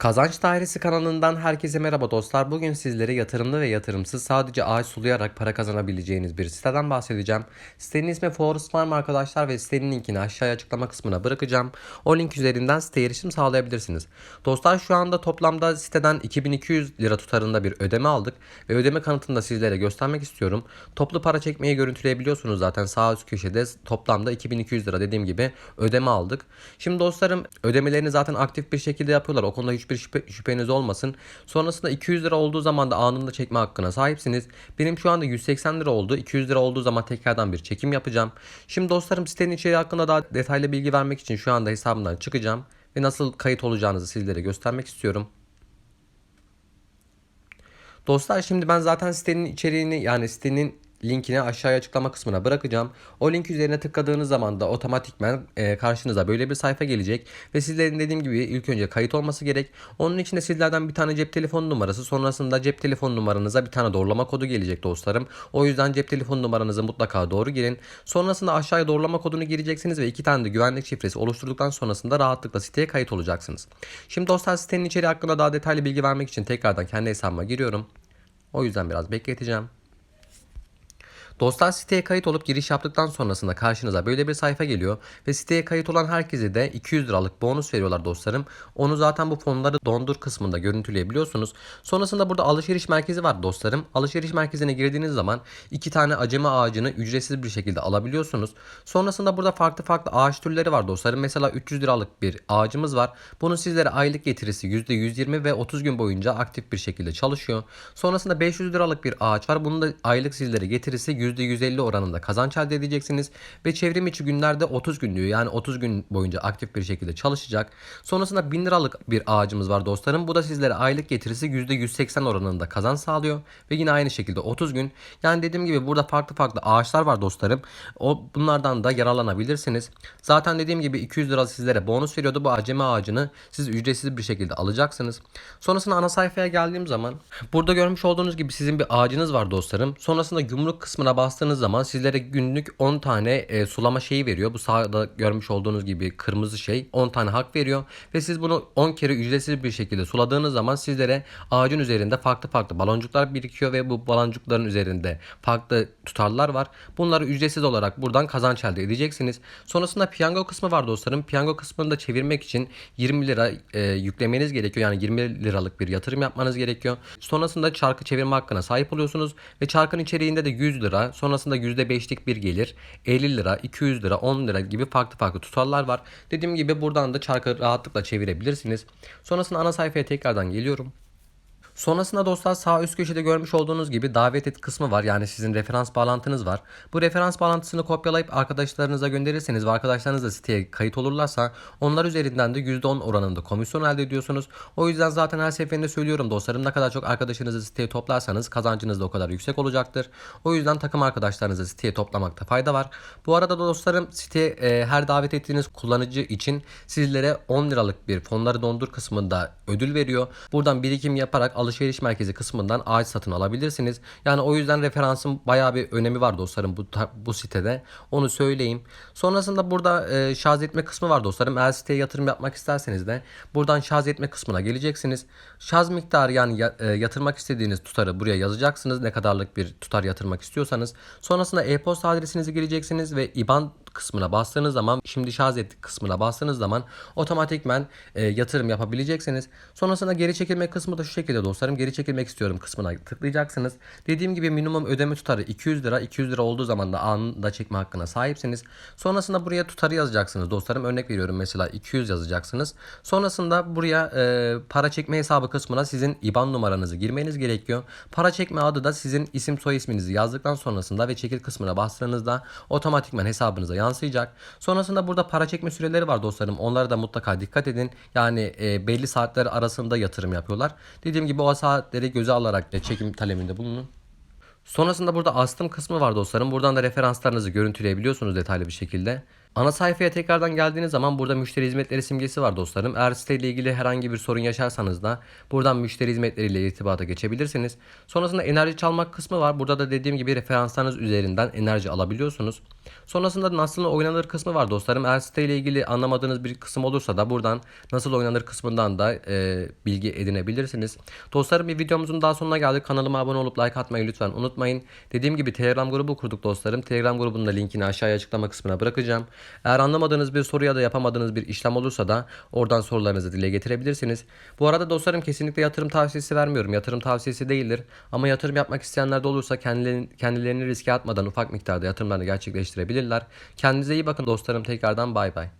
Kazanç Dairesi kanalından herkese merhaba dostlar. Bugün sizlere yatırımlı ve yatırımsız sadece ağaç sulayarak para kazanabileceğiniz bir siteden bahsedeceğim. Sitenin ismi Forest Farm arkadaşlar ve sitenin linkini aşağıya açıklama kısmına bırakacağım. O link üzerinden siteye erişim sağlayabilirsiniz. Dostlar şu anda toplamda siteden 2200 lira tutarında bir ödeme aldık ve ödeme kanıtını da sizlere göstermek istiyorum. Toplu para çekmeyi görüntüleyebiliyorsunuz zaten sağ üst köşede toplamda 2200 lira dediğim gibi ödeme aldık. Şimdi dostlarım ödemelerini zaten aktif bir şekilde yapıyorlar. O konuda hiçbir şüphe, şüpheniz olmasın. Sonrasında 200 lira olduğu zaman da anında çekme hakkına sahipsiniz. Benim şu anda 180 lira oldu. 200 lira olduğu zaman tekrardan bir çekim yapacağım. Şimdi dostlarım sitenin içeriği hakkında daha detaylı bilgi vermek için şu anda hesabımdan çıkacağım. Ve nasıl kayıt olacağınızı sizlere göstermek istiyorum. Dostlar şimdi ben zaten sitenin içeriğini yani sitenin linkini aşağıya açıklama kısmına bırakacağım. O link üzerine tıkladığınız zaman da otomatikmen e, karşınıza böyle bir sayfa gelecek ve sizlerin dediğim gibi ilk önce kayıt olması gerek. Onun için de sizlerden bir tane cep telefon numarası sonrasında cep telefon numaranıza bir tane doğrulama kodu gelecek dostlarım. O yüzden cep telefon numaranızı mutlaka doğru girin. Sonrasında aşağıya doğrulama kodunu gireceksiniz ve iki tane de güvenlik şifresi oluşturduktan sonrasında rahatlıkla siteye kayıt olacaksınız. Şimdi dostlar sitenin içeriği hakkında daha detaylı bilgi vermek için tekrardan kendi hesabıma giriyorum. O yüzden biraz bekleteceğim. Dostlar siteye kayıt olup giriş yaptıktan sonrasında karşınıza böyle bir sayfa geliyor ve siteye kayıt olan herkese de 200 liralık bonus veriyorlar dostlarım. Onu zaten bu fonları dondur kısmında görüntüleyebiliyorsunuz. Sonrasında burada alışveriş merkezi var dostlarım. Alışveriş merkezine girdiğiniz zaman iki tane acıma ağacını ücretsiz bir şekilde alabiliyorsunuz. Sonrasında burada farklı farklı ağaç türleri var dostlarım. Mesela 300 liralık bir ağacımız var. Bunun sizlere aylık getirisi %120 ve 30 gün boyunca aktif bir şekilde çalışıyor. Sonrasında 500 liralık bir ağaç var. Bunun da aylık sizlere getirisi %150 oranında kazanç elde edeceksiniz. Ve çevrim içi günlerde 30 gün diyor. Yani 30 gün boyunca aktif bir şekilde çalışacak. Sonrasında 1000 liralık bir ağacımız var dostlarım. Bu da sizlere aylık getirisi %180 oranında kazanç sağlıyor. Ve yine aynı şekilde 30 gün. Yani dediğim gibi burada farklı farklı ağaçlar var dostlarım. O bunlardan da yararlanabilirsiniz. Zaten dediğim gibi 200 lira sizlere bonus veriyordu. Bu acemi ağacını siz ücretsiz bir şekilde alacaksınız. Sonrasında ana sayfaya geldiğim zaman burada görmüş olduğunuz gibi sizin bir ağacınız var dostlarım. Sonrasında gümrük kısmına bastığınız zaman sizlere günlük 10 tane e, sulama şeyi veriyor. Bu sağda görmüş olduğunuz gibi kırmızı şey 10 tane hak veriyor. Ve siz bunu 10 kere ücretsiz bir şekilde suladığınız zaman sizlere ağacın üzerinde farklı farklı baloncuklar birikiyor ve bu baloncukların üzerinde farklı tutarlar var. Bunları ücretsiz olarak buradan kazanç elde edeceksiniz. Sonrasında piyango kısmı var dostlarım. Piyango kısmını da çevirmek için 20 lira e, yüklemeniz gerekiyor. Yani 20 liralık bir yatırım yapmanız gerekiyor. Sonrasında çarkı çevirme hakkına sahip oluyorsunuz ve çarkın içeriğinde de 100 lira, sonrasında %5'lik bir gelir, 50 lira, 200 lira, 10 lira gibi farklı farklı tutarlar var. Dediğim gibi buradan da çarkı rahatlıkla çevirebilirsiniz. Sonrasında ana sayfaya tekrardan geliyorum. Sonrasında dostlar sağ üst köşede görmüş olduğunuz gibi davet et kısmı var. Yani sizin referans bağlantınız var. Bu referans bağlantısını kopyalayıp arkadaşlarınıza gönderirseniz ve arkadaşlarınız da siteye kayıt olurlarsa onlar üzerinden de %10 oranında komisyon elde ediyorsunuz. O yüzden zaten her seferinde söylüyorum dostlarım ne kadar çok arkadaşınızı siteye toplarsanız kazancınız da o kadar yüksek olacaktır. O yüzden takım arkadaşlarınızı siteye toplamakta fayda var. Bu arada da dostlarım siteye e, her davet ettiğiniz kullanıcı için sizlere 10 liralık bir fonları dondur kısmında ödül veriyor. Buradan birikim yaparak alışveriş merkezi kısmından ağaç satın alabilirsiniz. Yani o yüzden referansın bayağı bir önemi var dostlarım bu, bu sitede. Onu söyleyeyim. Sonrasında burada e, şarj etme kısmı var dostlarım. Eğer siteye yatırım yapmak isterseniz de buradan şarj etme kısmına geleceksiniz. Şarj miktarı yani ya, e, yatırmak istediğiniz tutarı buraya yazacaksınız. Ne kadarlık bir tutar yatırmak istiyorsanız. Sonrasında e-posta adresinizi gireceksiniz ve IBAN kısmına bastığınız zaman şimdi şarj et kısmına bastığınız zaman otomatikmen e, yatırım yapabileceksiniz. Sonrasında geri çekilme kısmı da şu şekilde dostlarım. Geri çekilmek istiyorum kısmına tıklayacaksınız. Dediğim gibi minimum ödeme tutarı 200 lira. 200 lira olduğu zaman da anında çekme hakkına sahipsiniz. Sonrasında buraya tutarı yazacaksınız dostlarım. Örnek veriyorum mesela 200 yazacaksınız. Sonrasında buraya e, para çekme hesabı kısmına sizin IBAN numaranızı girmeniz gerekiyor. Para çekme adı da sizin isim soy isminizi yazdıktan sonrasında ve çekil kısmına bastığınızda otomatikman hesabınıza yansıyacak. Sonrasında burada para çekme süreleri var dostlarım. Onlara da mutlaka dikkat edin. Yani e, belli saatler arasında yatırım yapıyorlar. Dediğim gibi o saatleri göze alarak da çekim talebinde bulunun. Sonrasında burada astım kısmı var dostlarım. Buradan da referanslarınızı görüntüleyebiliyorsunuz detaylı bir şekilde. Ana sayfaya tekrardan geldiğiniz zaman burada müşteri hizmetleri simgesi var dostlarım. Eğer siteyle ilgili herhangi bir sorun yaşarsanız da buradan müşteri hizmetleriyle irtibata geçebilirsiniz. Sonrasında enerji çalmak kısmı var. Burada da dediğim gibi referanslarınız üzerinden enerji alabiliyorsunuz. Sonrasında nasıl oynanır kısmı var dostlarım. Eğer site ile ilgili anlamadığınız bir kısım olursa da buradan nasıl oynanır kısmından da e, bilgi edinebilirsiniz. Dostlarım bir videomuzun daha sonuna geldik. Kanalıma abone olup like atmayı lütfen unutmayın. Dediğim gibi Telegram grubu kurduk dostlarım. Telegram grubunun da linkini aşağıya açıklama kısmına bırakacağım. Eğer anlamadığınız bir soru ya da yapamadığınız bir işlem olursa da oradan sorularınızı dile getirebilirsiniz. Bu arada dostlarım kesinlikle yatırım tavsiyesi vermiyorum. Yatırım tavsiyesi değildir. Ama yatırım yapmak isteyenler de olursa kendilerini, kendilerini riske atmadan ufak miktarda yatırımlarını gerçekleştirebilirler. Kendinize iyi bakın dostlarım. Tekrardan bay bay.